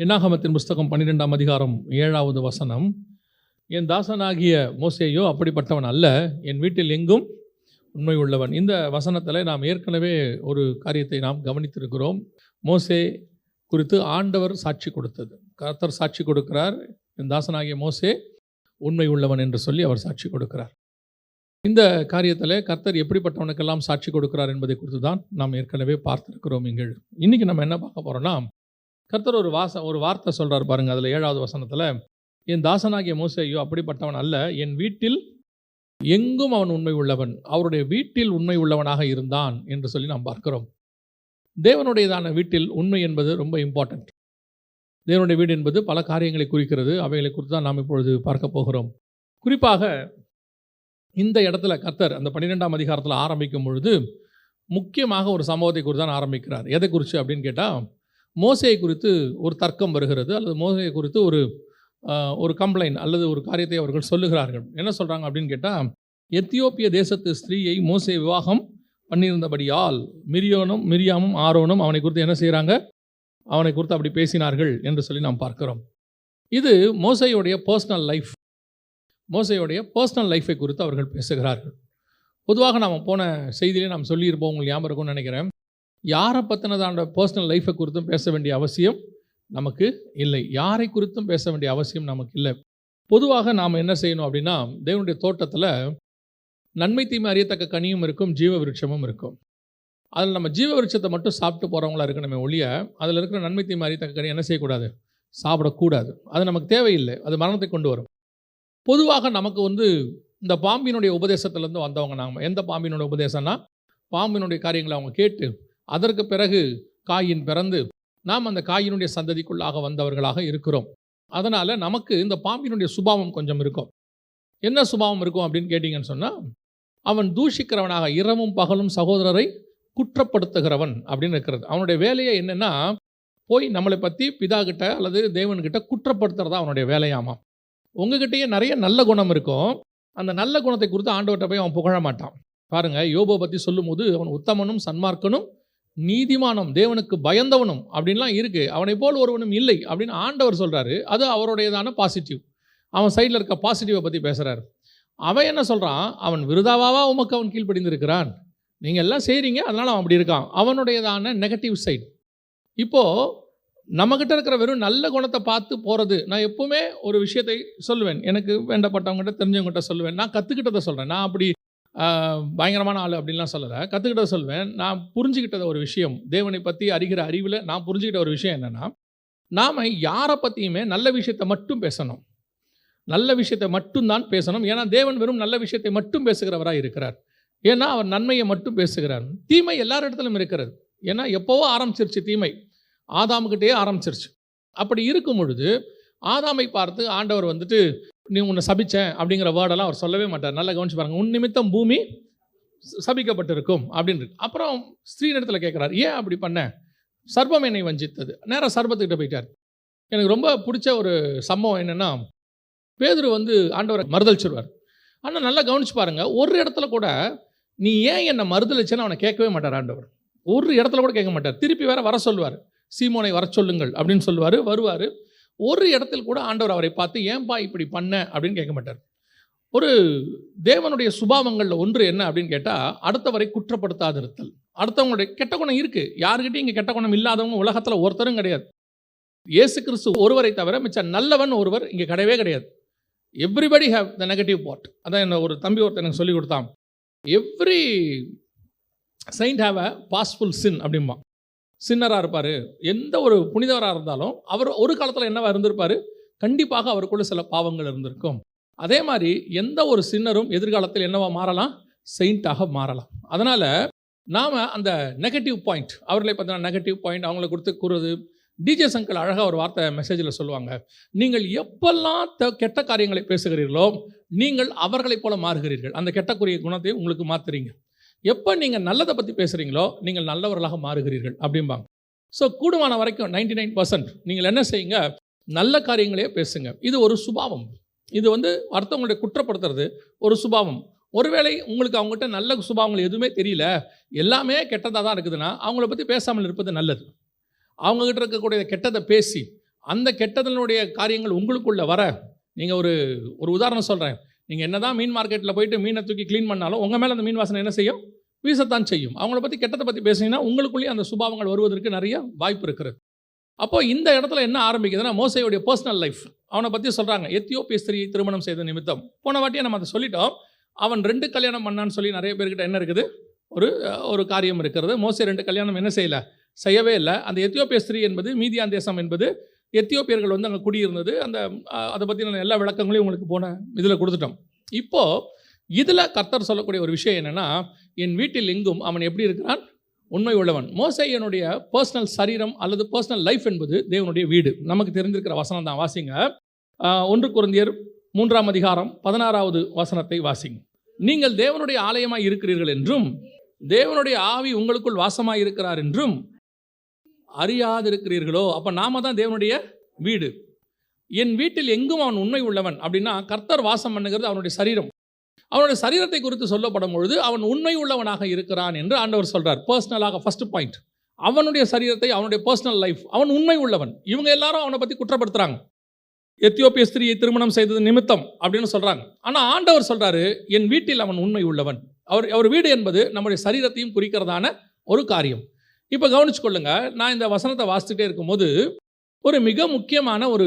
என்னாகமத்தின் புஸ்தகம் பன்னிரெண்டாம் அதிகாரம் ஏழாவது வசனம் என் தாசனாகிய மோசேயோ அப்படிப்பட்டவன் அல்ல என் வீட்டில் எங்கும் உண்மை உள்ளவன். இந்த வசனத்தில் நாம் ஏற்கனவே ஒரு காரியத்தை நாம் கவனித்திருக்கிறோம். மோசே குறித்து ஆண்டவர் சாட்சி கொடுத்தது. கர்த்தர் சாட்சி கொடுக்கிறார் என் தாசனாகிய மோசே உண்மை உள்ளவன் என்று சொல்லி அவர் சாட்சி கொடுக்கிறார். இந்த காரியத்தில் கர்த்தர் எப்படிப்பட்டவனுக்கெல்லாம் சாட்சி கொடுக்கிறார் என்பதை குறித்து தான் நாம் ஏற்கனவே பார்த்துருக்கிறோம் இங்கே இன்றைக்கி நம்ம என்ன பார்க்க போகிறோம்னா கர்த்தர் ஒரு வாச ஒரு வார்த்தை சொல்கிறார் பாருங்க அதில் ஏழாவது வசனத்தில் என் தாசனாகிய மோசையோ அப்படிப்பட்டவன் அல்ல என் வீட்டில் எங்கும் அவன் உண்மை உள்ளவன். அவருடைய வீட்டில் உண்மை உள்ளவனாக இருந்தான் என்று சொல்லி நாம் பார்க்கிறோம். தேவனுடையதான வீட்டில் உண்மை என்பது ரொம்ப இம்பார்ட்டன்ட் தேவனுடைய வீடு என்பது பல காரியங்களை குறிக்கிறது. அவைகளை குறித்து தான் நாம் இப்பொழுது பார்க்க போகிறோம். குறிப்பாக இந்த இடத்துல கத்தர் அந்த பன்னிரெண்டாம் அதிகாரத்தில் ஆரம்பிக்கும் பொழுது முக்கியமாக ஒரு சம்பவத்தை குறித்து தான் ஆரம்பிக்கிறார். எதை குறித்து அப்படின்னு கேட்டால் மோசையை குறித்து ஒரு தர்க்கம் வருகிறது அல்லது மோசையை குறித்து ஒரு ஒரு கம்ப்ளைண்ட் அல்லது ஒரு காரியத்தை அவர்கள் சொல்லுகிறார்கள். என்ன சொல்கிறாங்க அப்படின்னு கேட்டால் எத்தியோப்பிய தேசத்து ஸ்திரீயை மோசை விவாகம் பண்ணியிருந்தபடியால் மிரியோனும் மிரியாமும் ஆரோனும் அவனை குறித்து என்ன செய்கிறாங்க அவனை குறித்து அப்படி பேசினார்கள் என்று சொல்லி நாம் பார்க்கிறோம். இது மோசையுடைய பர்சனல் லைஃப் மோசையுடைய பர்சனல் லைஃபை குறித்து அவர்கள் பேசுகிறார்கள். பொதுவாக நாம் போன செய்தியிலே நாம் சொல்லியிருப்போம் உங்களுக்கு ஞாபகம் இருக்கும்னு நினைக்கிறேன். யாரை பற்றினதான பர்சனல் லைஃபை குறித்தும் பேச வேண்டிய அவசியம் நமக்கு இல்லை. யாரை குறித்தும் பேச வேண்டிய அவசியம் நமக்கு இல்லை. பொதுவாக நாம் என்ன செய்யணும் அப்படின்னா தேவனுடைய தோட்டத்தில் நன்மை தீமை அறியத்தக்க கனியும் இருக்கும் ஜீவ விருட்சமும் இருக்கும். அதில் நம்ம ஜீவ விருட்சத்தை மட்டும் சாப்பிட்டு போகிறவங்களா இருக்கணுமே ஒழிய அதில் இருக்கிற நன்மை தீமை அறியத்தக்க கனி என்ன செய்யக்கூடாது? சாப்பிடக்கூடாது. அது நமக்கு தேவையில்லை. அது மரணத்தை கொண்டு வரும். பொதுவாக நமக்கு வந்து இந்த பாம்பினுடைய உபதேசத்துலேருந்து வந்தவங்க நாம். எந்த பாம்பினுடைய உபதேசம்னா பாம்பினுடைய காரியங்களை அவங்க கேட்டு அதற்கு பிறகு காயின் பிறந்து நாம் அந்த காயினுடைய சந்ததிக்குள்ளாக வந்தவர்களாக இருக்கிறோம். அதனால் நமக்கு இந்த பாம்பினுடைய சுபாவம் கொஞ்சம் இருக்கும். என்ன சுபாவம் இருக்கும் அப்படின்னு கேட்டிங்கன்னு சொன்னால் அவன் தூஷிக்கிறவனாக இரவும் பகலும் சகோதரரை குற்றப்படுத்துகிறவன் அப்படின்னு இருக்கிறது. அவனுடைய வேலையை என்னென்னா போய் நம்மளை பற்றி பிதா கிட்ட அல்லது தேவன்கிட்ட குற்றப்படுத்துறதா அவனுடைய வேலையாமா? உங்ககிட்டயே நிறைய நல்ல குணம் இருக்கும். அந்த நல்ல குணத்தை குறித்து ஆண்டவர்கிட்ட போய் அவன் புகழ மாட்டான். பாருங்க யோபோ பற்றி சொல்லும்போது அவன் உத்தமனும் சன்மார்க்கனும் நீதிமானம் தேவனுக்கு பயந்தவனும் அப்படின்லாம் இருக்குது அவனை போல் ஒருவனும் இல்லை அப்படின்னு ஆண்டவர் சொல்கிறாரு அது அவருடையதான பாசிட்டிவ் அவன் சைடில் இருக்க பாசிட்டிவை பற்றி பேசுகிறாரு அவன் என்ன சொல்கிறான் அவன் விருதாவாவா உமக்கு அவன் கீழ்ப்படிந்திருக்கிறான்? நீங்கள் எல்லாம் செய்கிறீங்க அதனால் அவன் அப்படி இருக்கான். அவனுடையதான நெகட்டிவ் சைடு இப்போது நம்மக்கிட்ட இருக்கிற வெறும் நல்ல குணத்தை பார்த்து போகிறது நான் எப்போவுமே ஒரு விஷயத்தை சொல்லுவேன். எனக்கு வேண்டப்பட்டவங்ககிட்ட தெரிஞ்சவங்ககிட்ட சொல்லுவேன். நான் கற்றுக்கிட்டதை சொல்கிறேன் நான் அப்படி பயங்கரமான ஆள் அப்படின்லாம் சொல்லலை. கற்றுக்கிட்டதை சொல்வேன். நான் புரிஞ்சுக்கிட்டத ஒரு விஷயம். தேவனை பற்றி அறிகிற அறிவில் நான் புரிஞ்சுக்கிட்ட ஒரு விஷயம் என்னென்னா நாம் யாரை பற்றியுமே நல்ல விஷயத்தை மட்டும் பேசணும். நல்ல விஷயத்தை மட்டும்தான் பேசணும். ஏன்னா தேவன் வெறும் நல்ல விஷயத்தை மட்டும் பேசுகிறவராக இருக்கிறார். ஏன்னா அவர் நன்மையை மட்டும் பேசுகிறார். தீமை எல்லார் இடத்துலையும் இருக்கிறது. ஏன்னா எப்போவோ ஆரம்பிச்சிருச்சு தீமை. ஆதாமுக்கிட்டே ஆரம்பிச்சிருச்சு. அப்படி இருக்கும் பொழுது ஆதாமை பார்த்து ஆண்டவர் வந்துட்டு நீ உன்னை சபிச்சேன் அப்படிங்கிற வேர்டெல்லாம் அவர் சொல்லவே மாட்டார். நல்லா கவனிச்சு பாருங்க. உன் நிமித்தம் பூமி ச- சபிக்கப்பட்டிருக்கும் அப்படின்னு அப்புறம் அப்புறம் இடத்துல கேட்குறாரு ஏன் அப்படி பண்ண? சர்பம் என்னை வஞ்சித்தது. நேராக சர்பத்துக்கிட்ட போயிட்டார். எனக்கு ரொம்ப பிடிச்ச ஒரு சம்பவம் என்னென்னா பேதுரு வந்து ஆண்டவரை மறுதளிச்சிருவார் ஆனால் நல்லா கவனிச்சு பாருங்கள் ஒரு இடத்துல கூட நீ ஏன் என்னை மறுதளிச்சேன்னு அவனை கேட்கவே மாட்டார் ஆண்டவர். ஒரு இடத்துல கூட கேட்க மாட்டார். திருப்பி வேற வர சொல்லுவார். சீமோனை வர சொல்லுங்கள் அப்படின்னு சொல்லுவார் வருவார். ஒரு இடத்தில் கூட ஆண்டவர் அவரை பார்த்து ஏன்பா இப்படி பண்ண? அப்படின்னு கேட்க மாட்டார். ஒரு தேவனுடைய சுபாவங்களில் ஒன்று என்ன அப்படின்னு கேட்டால் அடுத்தவரை குற்றப்படுத்தாதிருத்தல். அடுத்தவங்களுடைய கெட்ட குணம் இருக்குது யாருக்கிட்டையும் இங்கே கெட்ட குணம் இல்லாதவங்க உலகத்தில் ஒருத்தரும் கிடையாது. இயேசு கிறிஸ்து ஒருவரை தவிர மிச்ச நல்லவன் ஒருவர் இங்கே கிடையவே கிடையாது. Everybody have the negative part அதான் என்ன ஒரு தம்பி ஒருத்தன் எனக்கு சொல்லி கொடுத்தான். எவ்ரி சைண்ட் ஹாவ் அ பாஸ்ஃபுல் சின் அப்படிம்பா சின்னராக இருப்பார். எந்த ஒரு புனிதவராக இருந்தாலும் அவர் ஒரு காலத்தில் என்னவா இருந்திருப்பார்? கண்டிப்பாக அவருக்குள்ள சில பாவங்கள் இருந்திருக்கும். அதே மாதிரி எந்த ஒரு சின்னரும் எதிர்காலத்தில் என்னவா மாறலாம்? செயின்ட்டாக மாறலாம். அதனால் நாம் அந்த நெகட்டிவ் பாயிண்ட் அவர்களை பார்த்தீங்கன்னா நெகட்டிவ் பாயிண்ட் அவங்கள கொடுத்து கூறுறது டிஜே சங்கல் அழகாக ஒரு வார்த்தை மெசேஜில் சொல்லுவாங்க. நீங்கள் எப்பெல்லாம் த- கெட்ட காரியங்களை பேசுகிறீர்களோ நீங்கள் அவர்களைப் போல மாறுகிறீர்கள். அந்த கெட்டக்குரிய குணத்தை உங்களுக்கு மாத்துறீங்க. எப்போ நீங்கள் நல்லதை பற்றி பேசுகிறீங்களோ நீங்கள் நல்லவர்களாக மாறுகிறீர்கள் அப்படிம்பாங்க. ஸோ கூடுமான வரைக்கும் 99% நைன் பர்சன்ட் நீங்கள் என்ன செய்யுங்க? நல்ல காரியங்களே பேசுங்க. இது ஒரு சுபாவம். இது வந்து அடுத்தவங்களுடைய குற்றப்படுத்துறது ஒரு சுபாவம். ஒருவேளை உங்களுக்கு அவங்ககிட்ட நல்ல சுபாவங்கள் எதுவுமே தெரியல எல்லாமே கெட்டதாக தான் இருக்குதுன்னா அவங்கள பற்றி பேசாமல் இருப்பது நல்லது. அவங்கக்கிட்ட இருக்கக்கூடிய கெட்டதை பேசி அந்த கெட்டதனுடைய காரியங்கள் உங்களுக்குள்ள வர நீங்கள் ஒரு ஒரு உதாரணம் சொல்கிறேன் நீங்கள் என்ன தான் மீன் மார்க்கெட்டில் போயிட்டு மீனை தூக்கி க்ளீன் பண்ணாலும் உங்கள் மேலே அந்த மீன் வாசனை என்ன செய்யும்? வீசத்தான் செய்யும். அவங்கள பற்றி கெட்டதை பற்றி பேசுனீங்கன்னா உங்களுக்குள்ளேயே அந்த சுபாவங்கள் வருவதற்கு நிறைய வாய்ப்பு இருக்குது. அப்போது இந்த இடத்துல என்ன ஆரம்பிக்குதுன்னா மோசையுடைய பர்சனல் லைஃப் அவனை பற்றி சொல்கிறாங்க எத்தியோப்பிய ஸ்திரியை திருமணம் செய்த நிமித்தம். போன வாட்டியை நம்ம அதை சொல்லிட்டோம். அவன் ரெண்டு கல்யாணம் பண்ணான்னு சொல்லி நிறைய பேர்கிட்ட என்ன இருக்குது? ஒரு ஒரு காரியம் இருக்கிறது. மோசை ரெண்டு கல்யாணம் என்ன செய்யலை? செய்யவே இல்லை. அந்த எத்தியோப்பிய ஸ்திரீ என்பது மீதியான் தேசம் என்பது எத்தியோப்பியர்கள் வந்து அங்கே குடியிருந்தது. அந்த அதை பற்றின எல்லா விளக்கங்களையும் உங்களுக்கு போன இதில் கொடுத்துட்டோம். இப்போது இதில் கர்த்தர் சொல்லக்கூடிய ஒரு விஷயம் என்னென்னா என் வீட்டில் எங்கும் அவன் எப்படி இருக்கிறான்? உண்மை உள்ளவன். மோசையனுடைய பர்சனல் சரீரம் அல்லது பர்சனல் லைஃப் என்பது தேவனுடைய வீடு. நமக்கு தெரிந்திருக்கிற வசனம் தான். வாசிங்க. ஒன்று குருந்தியர் மூன்றாம் அதிகாரம் பதினாறாவது வசனத்தை வாசிங்க. நீங்கள் தேவனுடைய ஆலயமாய் இருக்கிறீர்கள் என்றும் தேவனுடைய ஆவி உங்களுக்குள் வாசமாய் இருக்கிறார் என்றும் அறியாதிருக்கிறீர்களோ அப்போ நாம தான் தேவனுடைய வீடு. என் வீட்டில் எங்கும் அவன் உண்மை உள்ளவன் அப்படின்னா கர்த்தர் வாசம் பண்ணுகிறது அவனுடைய சரீரம். அவனுடைய சரீரத்தை குறித்து சொல்லப்படும் பொழுது அவன் உண்மை உள்ளவனாக இருக்கிறான் என்று ஆண்டவர் சொல்கிறார் பர்சனலாக ஃபஸ்ட் பாயிண்ட் அவனுடைய சரீரத்தை அவனுடைய பர்சனல் லைஃப் அவன் உண்மை உள்ளவன். இவங்க எல்லாரும் அவனை பற்றி குற்றப்படுத்துறாங்க. எத்தியோப்பிய ஸ்திரியை திருமணம் செய்தது நிமித்தம் அப்படின்னு சொல்கிறாங்க ஆனால் ஆண்டவர் சொல்கிறாரு என் வீட்டில் அவன் உண்மை உள்ளவன். அவர் அவர் வீடு என்பது நம்முடைய சரீரத்தையும் குறிக்கிறதான ஒரு காரியம். இப்போ கவனிச்சு கொள்ளுங்க நான் இந்த வசனத்தை வாசிச்சுட்டே இருக்கும்போது ஒரு மிக முக்கியமான ஒரு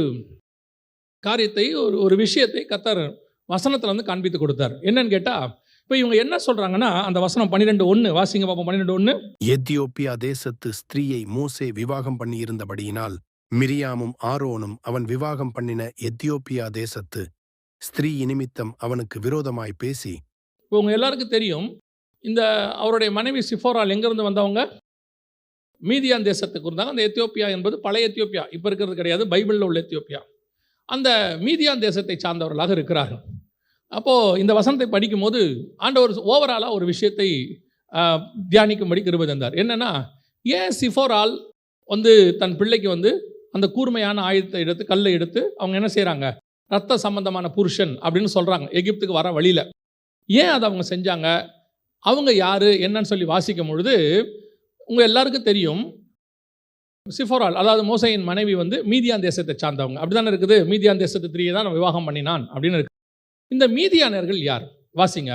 காரியத்தை ஒரு ஒரு விஷயத்தை கத்தர் வசனத்தில் வந்து காண்பித்து கொடுத்தார். என்னன்னு கேட்டால் இப்போ இவங்க என்ன சொல்கிறாங்கன்னா அந்த வசனம் பன்னிரெண்டு ஒன்று வாசிங்க பார்ப்போம் பன்னிரெண்டு ஒன்று எத்தியோப்பியா தேசத்து ஸ்திரீயை மோசே விவாகம் பண்ணியிருந்தபடியினால் மிரியாமும் ஆரோனும் அவன் விவாகம் பண்ணின எத்தியோப்பியா தேசத்து ஸ்திரீ நிமித்தம் அவனுக்கு விரோதமாய் பேசி. இப்போ உங்க எல்லாருக்கும் தெரியும் இந்த அவருடைய மனைவி சிஃபோரால் எங்கேருந்து வந்தவங்க? மீதியான் தேசத்துக்கு இருந்தாங்க. அந்த எத்தியோப்பியா என்பது பழைய எத்தியோப்பியா. இப்போ இருக்கிறது கிடையாது. பைபிளில் உள்ள எத்தியோப்பியா. அந்த மீதியான் தேசத்தை சார்ந்தவர்களாக இருக்கிறார்கள். அப்போது இந்த வசனத்தை படிக்கும்போது ஆண்டவர் ஓவராலாக ஒரு விஷயத்தை தியானிக்கும்படி கிருபை தந்தார். என்னென்னா ஏன் சிஃபோரால் வந்து தன் பிள்ளைக்கு வந்து அந்த கூர்மையான ஆயுதத்தை எடுத்து கல்லை எடுத்து அவங்க என்ன செய்கிறாங்க ரத்த சம்பந்தமான புருஷன் அப்படின்னு சொல்கிறாங்க எகிப்துக்கு வர வழியில். ஏன் அதை அவங்க செஞ்சாங்க? அவங்க யார்? என்னன்னு சொல்லி வாசிக்கும் பொழுது உங்கள் எல்லாருக்கும் தெரியும் சிஃபோரால் அதாவது மோசையின் மனைவி வந்து மீதியான் தேசத்தை சார்ந்தவங்க. அப்படிதானே இருக்குது? மீதியான் தேசத்து திரியை தான் நான் விவாகம் பண்ணினான் அப்படின்னு இருக்கு. இந்த மீதியானர்கள் யார்? வாசிங்க.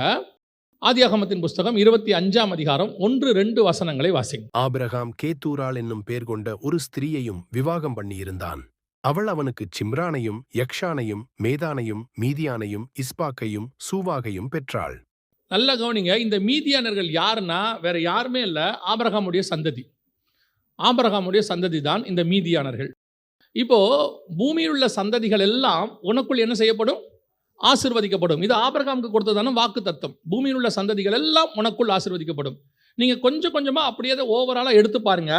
ஆதியாகமத்தின் புஸ்தகம் இருபத்தி அஞ்சாம் அதிகாரம் ஒன்று ரெண்டு வசனங்களை வாசிங்க. ஆபிரகாம் கேத்தூரால் என்னும் பேர் கொண்ட ஒரு ஸ்திரீயையும் விவாகம் பண்ணியிருந்தான். அவள் அவனுக்கு சிம்ரானையும் யக்ஷானையும் மேதானையும் மீதியானையும் இஸ்பாக்கையும் சூவாகையும் பெற்றாள். நல்ல கவனிங்க இந்த மீதியானர்கள் யாருன்னா வேற யாருமே இல்லை ஆபரகாமுடைய சந்ததி. ஆபரகாமுடைய சந்ததி தான் இந்த மீதியானர்கள். இப்போ பூமியில் உள்ள சந்ததிகள் எல்லாம் உனக்குள் என்ன செய்யப்படும்? ஆசிர்வதிக்கப்படும். இது ஆபரகாமுக்கு கொடுத்ததான வாக்கு தத்துவம் பூமியில் உள்ள சந்ததிகள் எல்லாம் உனக்குள் ஆசிர்வதிக்கப்படும். நீங்கள் கொஞ்சம் கொஞ்சமாக அப்படியே அதை எடுத்து பாருங்க.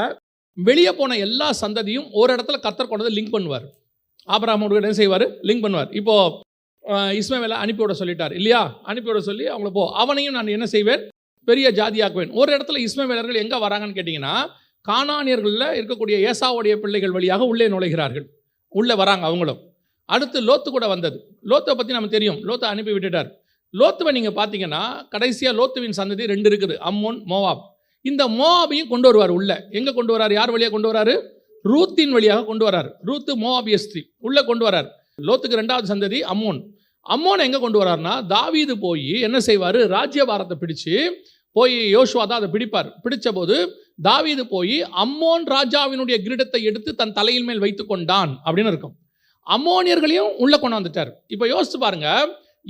வெளியே போன எல்லா சந்ததியும் ஒரு இடத்துல கத்தர் கொண்டதை லிங்க் பண்ணுவார். ஆபரகாமுடைய என்ன செய்வார்? லிங்க் பண்ணுவார். இப்போ இஸ்மவேலை அனுப்பிவிட சொல்லிட்டார். இல்லையா? அனுப்பிவிட சொல்லி அவங்கள போ. அவனையும் நான் என்ன செய்வேன்? பெரிய ஜாதியாக்குவேன். ஒரு இடத்துல இஸ்மவேலர்கள் எங்கே வராங்கன்னு கேட்டிங்கன்னா கானானியர்களில் இருக்கக்கூடிய ஏசாவுடைய பிள்ளைகள் வழியாக உள்ளே நுழைகிறார்கள். உள்ளே வராங்க அவங்களும். அடுத்து லோத்து கூட வந்தது. லோத்தை பற்றி நம்ம தெரியும். லோத்தை அனுப்பி விட்டுட்டார். லோத்துவை நீங்கள் பார்த்தீங்கன்னா கடைசியாக லோத்துவின் சந்ததி ரெண்டு இருக்குது. Ammon Moab. இந்த மோவாபையும் கொண்டு வருவார் உள்ளே. எங்கே கொண்டு வரார்? யார் வழியாக கொண்டு வராரு? ரூத்தின் வழியாக கொண்டு வரார். ரூத்து மோவாபிய ஸ்திரீ. உள்ளே கொண்டு வரார். லோத்துக்கு ரெண்டாவது சந்ததி அம்மோன். அம்மோனை எங்கே கொண்டு வரார்னா தாவீது போய் என்ன செய்வார்? ராஜ்யபாரத்தை பிடிச்சு போய் யோசுவா தான் அதை பிடிப்பார். பிடித்த போது தாவீது போய் அம்மோன் ராஜாவினுடைய கிரீடத்தை எடுத்து தன் தலையின் மேல் வைத்து கொண்டான் அப்படின்னு இருக்கும். அம்மோனியர்களையும் உள்ளே கொண்டு வந்துட்டார். இப்போ யோசித்து பாருங்க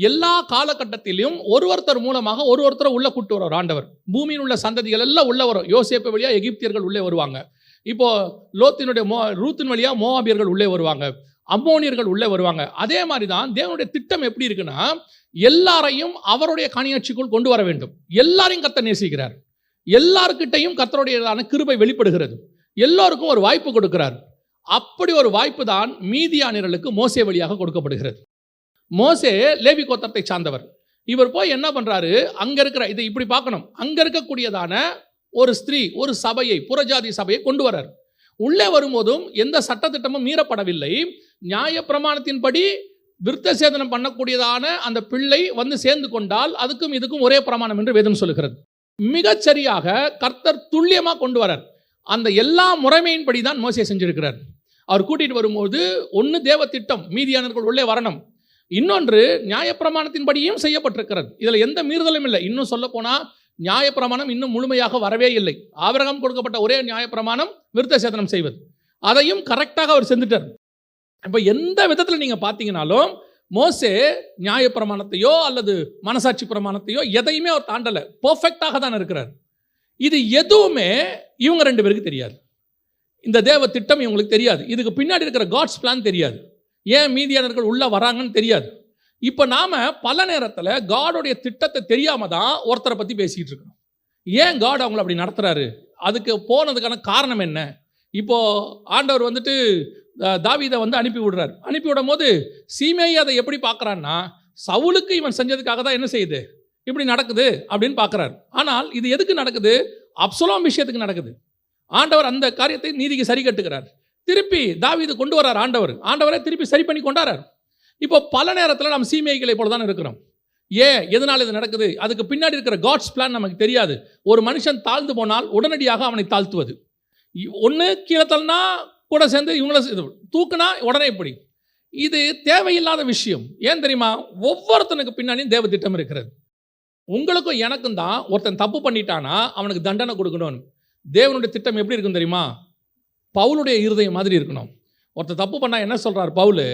எல்லா காலகட்டத்திலையும் ஒரு ஒருத்தர் மூலமாக ஒரு ஒருத்தரை உள்ளே கூட்டு வர்றார் ஆண்டவர். பூமியில் உள்ள சந்ததிகள் எல்லாம் உள்ளே வரும். யோசேப்பு வழியாக எகிப்தியர்கள் உள்ளே வருவாங்க. இப்போ லோத்தினுடைய மோ ரூத்தின் வழியாக மோவாபியர்கள் உள்ளே வருவாங்க. அம்மோனியர்கள் உள்ளே வருவாங்க. அதே மாதிரி தான் தேவனுடைய திட்டம் எப்படி இருக்குன்னா எல்லாரையும் அவருடைய கனியாட்சிக்குள் கொண்டு வர வேண்டும். எல்லாரையும் கத்த நேசிக்கிறார். எல்லார்கிட்டையும் கத்தருடையதான கிருபை வெளிப்படுகிறது. எல்லோருக்கும் ஒரு வாய்ப்பு கொடுக்கிறார். அப்படி ஒரு வாய்ப்பு தான் மீதியானியர்களுக்கு மோசே வழியாக கொடுக்கப்படுகிறது. மோசே லேவி கோத்தத்தை சார்ந்தவர். இவர் போய் என்ன பண்ணுறாரு அங்கே இருக்கிற இதை இப்படி பார்க்கணும். அங்கே இருக்கக்கூடியதான ஒரு ஸ்திரீ ஒரு சபையை புறஜாதி சபையை கொண்டு வரார் உள்ளே வரும்போதும் எந்த சட்டத்திட்டமும் மீறப்படவில்லை. நியாய பிரமாணத்தின்படி விருத்த சேதனம் பண்ணக்கூடியதான அந்த பிள்ளை வந்து சேர்ந்து கொண்டால் அதுக்கும் இதுக்கும் ஒரே பிரமாணம் என்று வேதம் சொல்லுகிறது. மிகச்சரியாக கர்த்தர் துல்லியமாக கொண்டு வரார். அந்த எல்லா முறைமையின்படி தான் மோசையை செஞ்சிருக்கிறார். அவர் கூட்டிகிட்டு வரும்போது ஒன்று தேவ திட்டம் மீதியானவர்கள் உள்ளே வரணும். இன்னொன்று நியாயப்பிரமாணத்தின்படியும் செய்யப்பட்டிருக்கிறது. இதில் எந்த மீறுதலும் இல்லை. இன்னும் சொல்ல போனால் நியாயப்பிரமாணம் இன்னும் முழுமையாக வரவே இல்லை. ஆவரகம் கொடுக்கப்பட்ட ஒரே நியாயப்பிரமாணம் விருத்த சேதனம் செய்வது. அதையும் கரெக்டாக அவர் செஞ்சுட்டார். இப்போ எந்த விதத்தில் நீங்கள் பார்த்தீங்கனாலும் மோசே நியாயப்பிரமாணத்தையோ அல்லது மனசாட்சி பிரமாணத்தையோ எதையுமே அவர் தாண்டலை. பர்ஃபெக்டாக தான் இருக்கிறார். இது எதுவுமே இவங்க ரெண்டு பேருக்கு தெரியாது. இந்த தேவ திட்டம் இவங்களுக்கு தெரியாது. இதுக்கு பின்னாடி இருக்கிற காட்ஸ் பிளான் தெரியாது. ஏன் மீதியானர்கள் உள்ளே வராங்கன்னு தெரியாது. இப்போ நாம் பல நேரத்தில் காடோடைய திட்டத்தை தெரியாமல் தான் ஒருத்தரை பற்றி பேசிகிட்டு இருக்கோம் ஏன் காட் அவங்கள அப்படி நடத்துகிறாரு அதுக்கு போனதுக்கான காரணம் என்ன? இப்போது ஆண்டவர் வந்துட்டு தாவீதை வந்து அனுப்பி விடுறாரு. அனுப்பி விடும் போது சீமையை அதை எப்படி பார்க்குறான்னா சவுலுக்கு இவன் செஞ்சதுக்காக தான் என்ன செய்யுது? இப்படி நடக்குது அப்படின்னு பார்க்குறாரு. ஆனால் இது எதுக்கு நடக்குது? அப்சலோம் விஷயத்துக்கு நடக்குது. ஆண்டவர் அந்த காரியத்தை நீதிக்கு சரி கட்டுகிறார். திருப்பி தாவிது கொண்டு வரார் ஆண்டவர். ஆண்டவரை திருப்பி சரி பண்ணி கொண்டாரார். இப்போ பல நேரத்தில் நம்ம சீமைகளை போல தான் இருக்கிறோம். ஏன்? எதனால் இது நடக்குது? அதுக்கு பின்னாடி இருக்கிற காட்ஸ் பிளான் நமக்கு தெரியாது. ஒரு மனுஷன் தாழ்ந்து போனால் உடனடியாக அவனை தாழ்த்துவது. ஒன்று கீழே கூட சேர்ந்து இவங்கள இது தூக்குனா உடனே இப்படி இது தேவையில்லாத விஷயம். ஏன் தெரியுமா? ஒவ்வொருத்தனுக்கு பின்னாடியும் தேவ திட்டம் இருக்கிறது. உங்களுக்கும் எனக்கும் தான் ஒருத்தன் தப்பு பண்ணிட்டானா அவனுக்கு தண்டனை கொடுக்கணும்னு. தேவனுடைய திட்டம் எப்படி இருக்கும் தெரியுமா? பவுலுடைய இருதயம் மாதிரி இருக்கணும். ஒருத்தன் தப்பு பண்ணால் என்ன சொல்கிறார் பவுலு?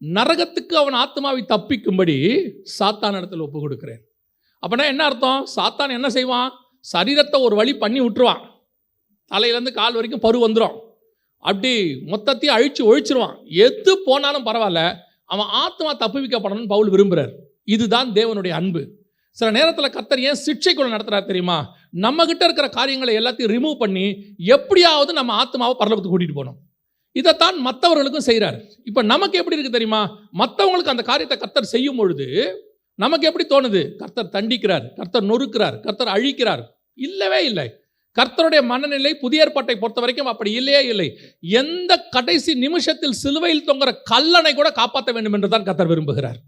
நரகத்துக்கு அவன் ஆத்மாவை தப்பிக்கும்படி சாத்தான் இடத்துல ஒப்பு கொடுக்குறேன். அப்படின்னா என்ன அர்த்தம்? சாத்தான் என்ன செய்வான்? சரீரத்தை ஒரு வழி பண்ணி விட்டுருவான். தலையிலேருந்து கால் வரைக்கும் பரு வந்துடும் அப்படி மொத்தத்தையும் அழிச்சு ஒழிச்சிருவான். எது போனாலும் பரவாயில்ல அவன் ஆத்மா தப்புவிக்கப்படணும்னு பவுல் விரும்புகிறார் இதுதான் தேவனுடைய அன்பு. சில நேரத்தில் கத்தர் ஏன் சிக்ஷைக்குள்ள நடத்துறாரு தெரியுமா? நம்ம கிட்ட இருக்கிற காரியங்களை எல்லாத்தையும் ரிமூவ் பண்ணி எப்படியாவது நம்ம ஆத்மாவை பரலோகத்துக்கு கூட்டிட்டு போகணும். இதைத்தான் மற்றவர்களுக்கும் செய்கிறார் இப்போ நமக்கு எப்படி இருக்கு தெரியுமா? மற்றவங்களுக்கு அந்த காரியத்தை கத்தர் செய்யும் பொழுது நமக்கு எப்படி தோணுது? கர்த்தர் தண்டிக்கிறார் கர்த்தர் நொறுக்கிறார் கர்த்தர் அழிக்கிறார். இல்லவே இல்லை. கர்த்தருடைய மனநிலை புதிய ஏற்பாட்டை பொறுத்த வரைக்கும் அப்படி இல்லையே இல்லை. எந்த கடைசி நிமிஷத்தில் சிலுவையில் தொங்குற கல்லனை கூட காப்பாற்ற வேண்டும் என்று தான் கர்த்தர் விரும்புகிறார்.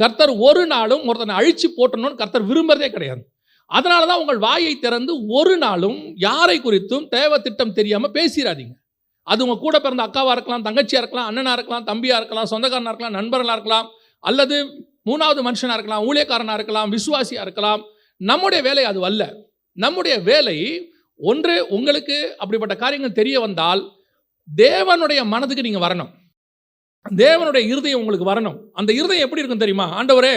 கர்த்தர் ஒரு நாளும் ஒருத்தனை அழிச்சு போட்டணும்னு கர்த்தர் விரும்புறதே கிடையாது. அதனால தான் உங்கள் வாயை திறந்து ஒரு நாளும் யாரை குறித்தும் தேவை திட்டம் தெரியாமல் பேசிடாதீங்க அது உங்கள் கூட பிறந்த அக்காவாக இருக்கலாம் தங்கச்சியாக இருக்கலாம் அண்ணனாக இருக்கலாம் தம்பியாக இருக்கலாம் சொந்தக்காரனாக இருக்கலாம் நண்பர்களாக இருக்கலாம் அல்லது மூணாவது மனுஷனாக இருக்கலாம் ஊழியக்காரனாக இருக்கலாம் விசுவாசியாக இருக்கலாம். நம்முடைய வேலை அது அல்ல. நம்முடைய வேலை ஒன்று உங்களுக்கு அப்படிப்பட்ட காரியங்கள் தெரிய வந்தால் தேவனுடைய மனதுக்கு நீங்கள் வரணும். தேவனுடைய இருதயம் உங்களுக்கு வரணும். அந்த இருதயம் எப்படி இருக்கும் தெரியுமா? ஆண்டவரே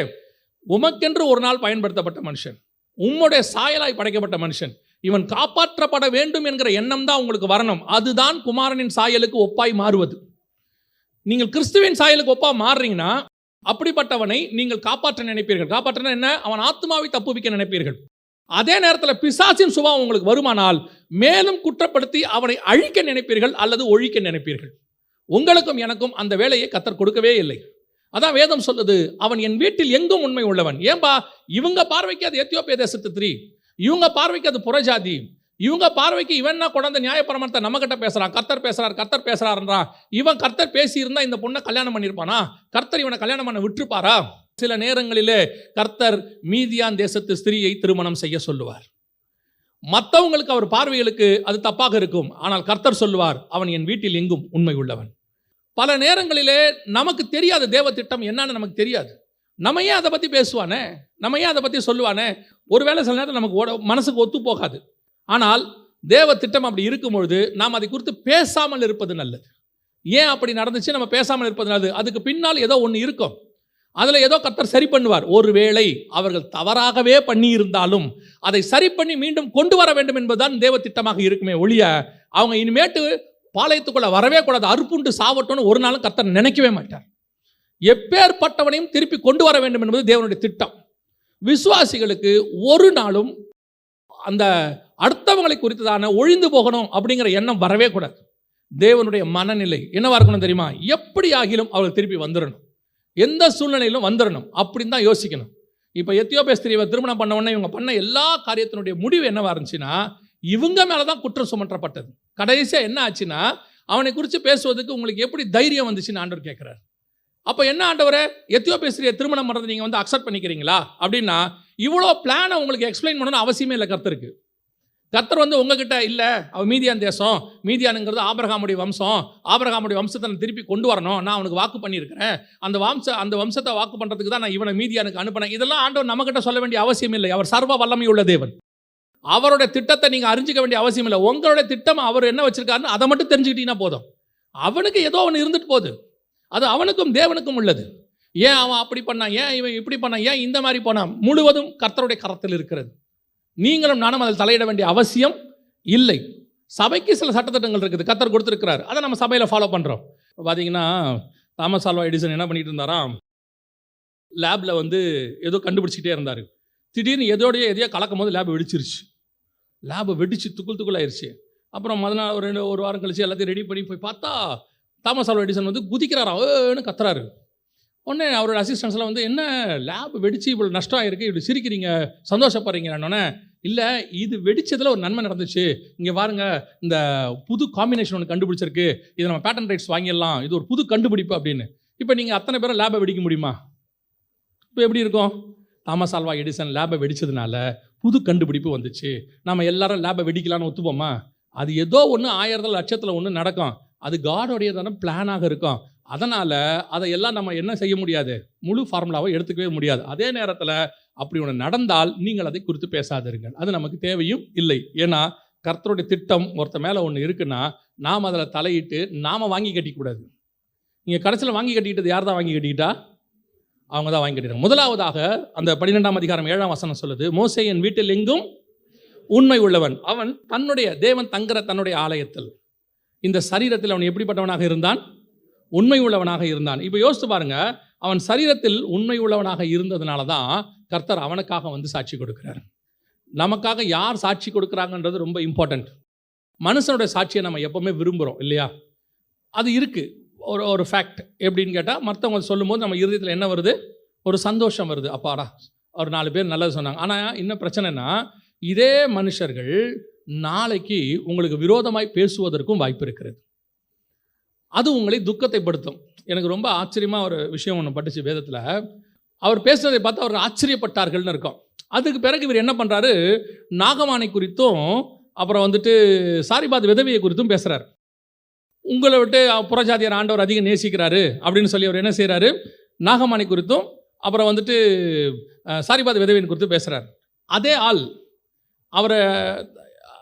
உமக்கென்று ஒரு நாள் பயன்படுத்தப்பட்ட மனுஷன் உம்முடைய சாயலாய் படைக்கப்பட்ட மனுஷன் இவன் காப்பாற்றப்பட வேண்டும் என்கிற எண்ணம் தான் உங்களுக்கு வரணும். அதுதான் குமாரனின் சாயலுக்கு ஒப்பாய் மாறுவது. நீங்கள் கிறிஸ்துவின் சாயலுக்கு ஒப்பா மாறுறீங்கன்னா அப்படிப்பட்டவனை நீங்கள் காப்பாற்ற நினைப்பீர்கள். காப்பாற்றினா என்ன? அவன் ஆத்மாவை தப்புவிக்க நினைப்பீர்கள். அதே நேரத்தில் பிசாசின் சுபாவம் உங்களுக்கு வருமானால் மேலும் குற்றப்படுத்தி அவனை அழிக்க நினைப்பீர்கள் அல்லது ஒழிக்க நினைப்பீர்கள். உங்களுக்கும் எனக்கும் அந்த வேலையை கத்தர் கொடுக்கவே இல்லை. அதான் வேதம் சொல்லுது அவன் என் வீட்டில் எங்கும் உண்மை உள்ளவன். ஏன்பா? இவங்க பார்வைக்கு அது எத்தியோப்பிய தேசத்து திரி. இவங்க பார்வைக்கு அது புறஜாதி. இவங்க பார்வைக்கு இவன் குழந்தை நியாயப்பிரமாணத்தை நம்ம கிட்ட பேசுறான்? கர்த்தர் பேசுறாரு கர்த்தர் பேசுறாருன்றா இவன் கர்த்தர் பேசியிருந்தா இந்த பொண்ணை கல்யாணம் பண்ணியிருப்பானா? கர்த்தர் இவனை கல்யாணம் பண்ண விட்டுருப்பாரா? சில நேரங்களிலே கர்த்தர் மீதியான் தேசத்து ஸ்திரீயை திருமணம் செய்ய சொல்லுவார். மற்றவங்களுக்கு அவர் பார்வைகளுக்கு அது தப்பாக இருக்கும். ஆனால் கர்த்தர் சொல்லுவார் அவன் என் வீட்டில் எங்கும் உண்மை உள்ளவன். பல நேரங்களிலே நமக்கு தெரியாத தேவ திட்டம் என்னன்னு நமக்கு தெரியாது. நம்ம ஏன் அதை பற்றி பேசுவானே? நம்ம ஏன் அதை பற்றி சொல்லுவானே? ஒருவேளை சில நேரத்தில் நமக்கு ஓட மனசுக்கு ஒத்து போகாது. ஆனால் தேவ திட்டம் அப்படி இருக்கும் பொழுது நாம் அதை குறித்து பேசாமல் இருப்பது நல்லது. ஏன் அப்படி நடந்துச்சு? நம்ம பேசாமல் இருப்பது நல்லது. அதுக்கு பின்னால் ஏதோ ஒன்று இருக்கும். அதில் ஏதோ கத்தர் சரி பண்ணுவார். ஒருவேளை அவர்கள் தவறாகவே பண்ணியிருந்தாலும் அதை சரி பண்ணி மீண்டும் கொண்டு வர வேண்டும் என்பதுதான் தேவ திட்டமாக இருக்குமே ஒழிய அவங்க இனிமேட்டு பாளையத்துக்குள்ளே வரவே கூடாது. அறுப்புண்டு சாவட்டும்னு ஒரு நாளும் கத்தர் நினைக்கவே மாட்டார். எப்பேற்பட்டவனையும் திருப்பி கொண்டு வர வேண்டும் என்பது தேவனுடைய திட்டம். விசுவாசிகளுக்கு ஒரு நாளும் அந்த அடுத்தவங்களை குறித்ததான ஒழிந்து போகணும் அப்படிங்கிற எண்ணம் வரவே கூடாது. தேவனுடைய மனநிலை என்னவா இருக்கணும் தெரியுமா? எப்படி ஆகிலும் அவர்கள் திருப்பி வந்துடணும் எந்த சூழ்நிலையிலும் வந்துடணும் அப்படின்னு தான் யோசிக்கணும். இப்போ எத்தியோப்பிய ஸ்திரீவை திருமணம் பண்ண உடனே இவங்க பண்ண எல்லா காரியத்தினுடைய முடிவு என்னவா இருந்துச்சுன்னா இவங்க மேலே தான் குற்றம் சுமற்றப்பட்டது. கடைசியாக என்ன ஆச்சுன்னா அவனை குறித்து பேசுவதுக்கு உங்களுக்கு எப்படி தைரியம் வந்துச்சுன்னு ஆண்டவர் கேட்குறாரு. அப்போ என்ன ஆண்டவரே எத்தியோப்பிய ஸ்திரியை திருமணம் பண்ணுறது நீங்கள் வந்து அக்செப்ட் பண்ணிக்கிறீங்களா? அப்படின்னா இவ்வளோ பிளானை உங்களுக்கு எக்ஸ்பிளைன் பண்ணணும்னு அவசியமே இல்லை கர்த்தருக்கு. கர்த்தர் வந்து உங்ககிட்ட இல்லை. அவன் மீதியான் தேசம் மீதியானுங்கிறது ஆபரகாமுடைய வம்சம். ஆபரகாமுடைய வம்சத்தை நான் திருப்பி கொண்டு வரணும். நான் அவனுக்கு வாக்கு பண்ணியிருக்கிறேன். அந்த வம்ச அந்த வம்சத்தை வாக்கு பண்ணுறதுக்கு தான் நான் இவனை மீதியானுக்கு அனுப்பினேன். இதெல்லாம் ஆண்டவர் நம்மகிட்ட சொல்ல வேண்டிய அவசியம் இல்லை. அவர் சர்வ வல்லமை உள்ள தேவன். அவரோட திட்டத்தை நீங்கள் அறிஞ்சிக்க வேண்டிய அவசியம் இல்லை. உங்களோட திட்டம் அவர் என்ன வச்சிருக்காருன்னு அதை மட்டும் தெரிஞ்சுக்கிட்டீங்கன்னா போதும். அவனுக்கு ஏதோ ஒன்று இருந்துட்டு போகுது. அது அவனுக்கும் தேவனுக்கும் உள்ளது. ஏன் அவன் அப்படி பண்ணான்? ஏன் இவன் இப்படி பண்ணான்? ஏன் இந்த மாதிரி போனான்? முழுவதும் கர்த்தருடைய கரத்தில் இருக்கிறது. நீங்களும் நானும் அதில் தலையிட வேண்டிய அவசியம் இல்லை. சபைக்கு சில சட்டத்திட்டங்கள் இருக்குது. கத்தர் கொடுத்துருக்கிறார். அதை நம்ம சபையில் ஃபாலோ பண்ணுறோம் இப்போ பார்த்தீங்கன்னா தாமஸ் ஆல்வா எடிசன் என்ன பண்ணிட்டு இருந்தாராம்? லேபில் வந்து ஏதோ கண்டுபிடிச்சிக்கிட்டே இருந்தார். திடீர்னு எதோடைய எதையோ கலக்கும் போது லேப் வெடிச்சிருச்சு. லேபை வெடிச்சு துக்குள் துக்குள் ஆயிருச்சு. அப்புறம் மொதல் ஒரு ரெண்டு ஒரு வாரம் கழிச்சு எல்லாத்தையும் ரெடி பண்ணி போய் பார்த்தா தாமஸ் ஆல்வா எடிசன் வந்து குதிக்கிறாரா? ஏன்னு கத்துறாரு. உடனே அவரோட அசிஸ்டன்ஸில் வந்து என்ன லேப் வெடித்து இவ்வளோ நஷ்டம் ஆகிருக்கு இப்படி சிரிக்கிறீங்க சந்தோஷப்படுறீங்க இல்லை இது வெடிச்சதில் ஒரு நன்மை நடந்துச்சு. இங்கே பாருங்க இந்த புது காம்பினேஷன் ஒன்று கண்டுபிடிச்சிருக்கு. இதை நம்ம பேட்டன் ரைட்ஸ் வாங்கிடலாம். இது ஒரு புது கண்டுபிடிப்பு அப்படின்னு. இப்போ நீங்கள் அத்தனை பேரும் லேபை வெடிக்க முடியுமா? இப்போ எப்படி இருக்கும்? தாமஸ் ஆல்வா எடிசன் லேபை வெடிச்சதுனால புது கண்டுபிடிப்பு வந்துச்சு. நம்ம எல்லாரும் லேபை வெடிக்கலாம்னு ஒத்துப்போமா? அது ஏதோ ஒன்று ஆயிரத்தில் லட்சத்தில் ஒன்று நடக்கும். அது காடோடையதான பிளானாக இருக்கும். அதனால் அதையெல்லாம் நம்ம என்ன செய்ய முடியாது? முழு ஃபார்முலாவை எடுத்துக்கவே முடியாது. அதே நேரத்தில் அப்படி ஒன்று நடந்தால் நீங்கள் அதை குறித்து பேசாதிருங்கள். அது நமக்கு தேவையும் இல்லை. ஏன்னா கர்த்தருடைய திட்டம் ஒருத்த மேலே ஒன்று இருக்குன்னா நாம் அதில் தலையிட்டு நாம் வாங்கி கட்டிக்கூடாது நீங்கள் கடைசியில் வாங்கி கட்டிக்கிட்டது யார் தான் வாங்கி கட்டிக்கிட்டா? அவங்க தான் வாங்கி கட்டிட்டாங்க முதலாவதாக அந்த பன்னிரெண்டாம் அதிகாரம் ஏழாம் வசனம் சொல்லுது மோசே என் வீட்டில் எங்கும் உண்மை உள்ளவன். அவன் தன்னுடைய தேவன் தங்குற தன்னுடைய ஆலயத்தில் இந்த சரீரத்தில் அவன் எப்படிப்பட்டவனாக இருந்தான்? உண்மை உள்ளவனாக இருந்தான். இப்போ யோசித்து பாருங்க அவன் சரீரத்தில் உண்மை உள்ளவனாக இருந்ததுனால தான் கர்த்தர் அவனுக்காக வந்து சாட்சி கொடுக்கிறார். நமக்காக யார் சாட்சி கொடுக்குறாங்கன்றது ரொம்ப இம்பார்ட்டண்ட் மனுஷனுடைய சாட்சியை நம்ம எப்போவுமே விரும்புகிறோம் இல்லையா? அது இருக்குது ஒரு ஒரு ஃபேக்ட் எப்படின்னு கேட்டால் மற்றவங்க சொல்லும்போது நம்ம இறுதியத்தில் என்ன வருது? ஒரு சந்தோஷம் வருது. அப்பாடா ஒரு நாலு பேர் நல்லது சொன்னாங்க. ஆனால் என்ன பிரச்சனைனா இதே மனுஷர்கள் நாளைக்கு உங்களுக்கு விரோதமாய் பேசுவதற்கும் வாய்ப்பு இருக்கிறது. அது உங்களை துக்கத்தை படுத்தும் எனக்கு ரொம்ப ஆச்சரியமாக ஒரு விஷயம் ஒன்று பட்டுச்சு வேதத்தில். அவர் பேசுனதை பார்த்து அவர் ஆச்சரியப்பட்டார்கள்னு இருக்கும் அதுக்கு பிறகு இவர் என்ன பண்ணுறாரு நாகமானை குறித்தும் அப்புறம் வந்துட்டு சாரிபாத் விதவியை குறித்தும் பேசுகிறார் உங்களை விட்டு புறஜாதியார் ஆண்டவர் அதிகம் நேசிக்கிறாரு அப்படின்னு சொல்லி அவர் என்ன செய்கிறாரு நாகமானை குறித்தும் அப்புறம் வந்துட்டு சாரிபாத் விதவியின் குறித்து பேசுகிறார் அதே ஆள் அவரை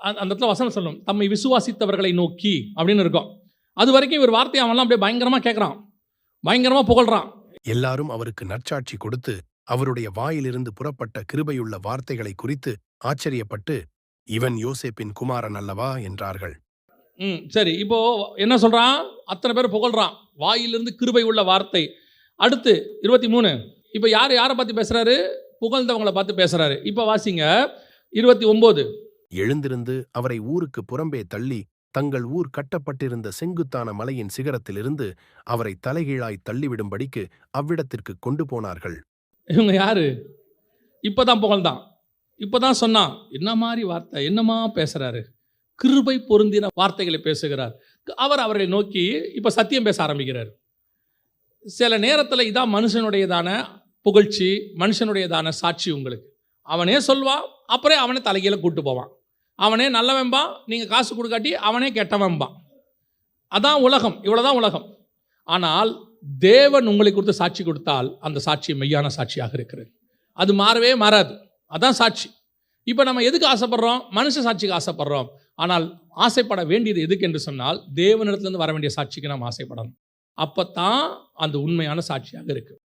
அந்த அந்த இடத்துல வசனம் சொல்லும். தம்மை விசுவாசித்தவர்களை நோக்கி அப்படின்னு இருக்கும். அது வரைக்கும் இவர் வார்த்தையை அவன்லாம் அப்படியே பயங்கரமாக கேட்குறான் பயங்கரமாக புகழ்றான். எல்லாரும் அவருக்கு நற்சாட்சி கொடுத்து அவருடைய வாயிலிருந்து புறப்பட்ட கிருபையுள்ள வார்த்தைகளை குறித்து ஆச்சரியப்பட்டு இவன் யோசேப்பின் குமாரன் அல்லவா? என்றார்கள். ம் சரி. இப்போ என்ன சொல்றான்? அத்தனை பேர் புகழ்றான். வாயிலிருந்து கிருபை உள்ள வார்த்தை. அடுத்து இருபத்தி மூணு. இப்போ யார் யாரை பார்த்து பேசுறாரு? புகழ்ந்தவங்களை பார்த்து பேசுறாரு. இப்போ வாசிங்க. இருபத்தி ஒன்பது எழுந்திருந்து அவரை ஊருக்கு புறம்பே தள்ளி தங்கள் ஊர் கட்டப்பட்டிருந்த செங்குத்தான மலையின் சிகரத்திலிருந்து அவரை தலைகீழாய் தள்ளிவிடும்படிக்கு அவ்விடத்திற்கு கொண்டு போனார்கள். இவங்க யாரு? இப்பதான் புகழ்ந்தான். இப்பதான் சொன்னான் என்ன மாதிரி வார்த்தை என்னமா பேசுறாரு? கிருபை பொருந்தின வார்த்தைகளை பேசுகிறார். அவர் அவரை நோக்கி இப்போ சத்தியம் பேச ஆரம்பிக்கிறார். சில நேரத்தில் இதான் மனுஷனுடையதான புகழ்ச்சி மனுஷனுடையதான சாட்சி உங்களுக்கு. அவனே சொல்வான் அப்புறம் அவனை தலைகீழ கூட்டு போவான். அவனே நல்லவன்பா நீங்கள் காசு கொடுக்காட்டி அவனே கெட்டவன்பான் அதான் உலகம் இவ்வளோதான் உலகம். ஆனால் தேவன் உங்களை கொடுத்து சாட்சி கொடுத்தால் அந்த சாட்சி மெய்யான சாட்சியாக இருக்கிறது. அது மாறவே மாறாது. அதான் சாட்சி. இப்போ நம்ம எதுக்கு ஆசைப்படுறோம்? மனுஷ சாட்சிக்கு ஆசைப்படுறோம். ஆனால் ஆசைப்பட வேண்டியது எதுக்கு என்று சொன்னால் தேவனிடத்துலேருந்து வர வேண்டிய சாட்சிக்கு நாம் ஆசைப்படணும். அப்போ தான் அந்த உண்மையான சாட்சியாக இருக்குது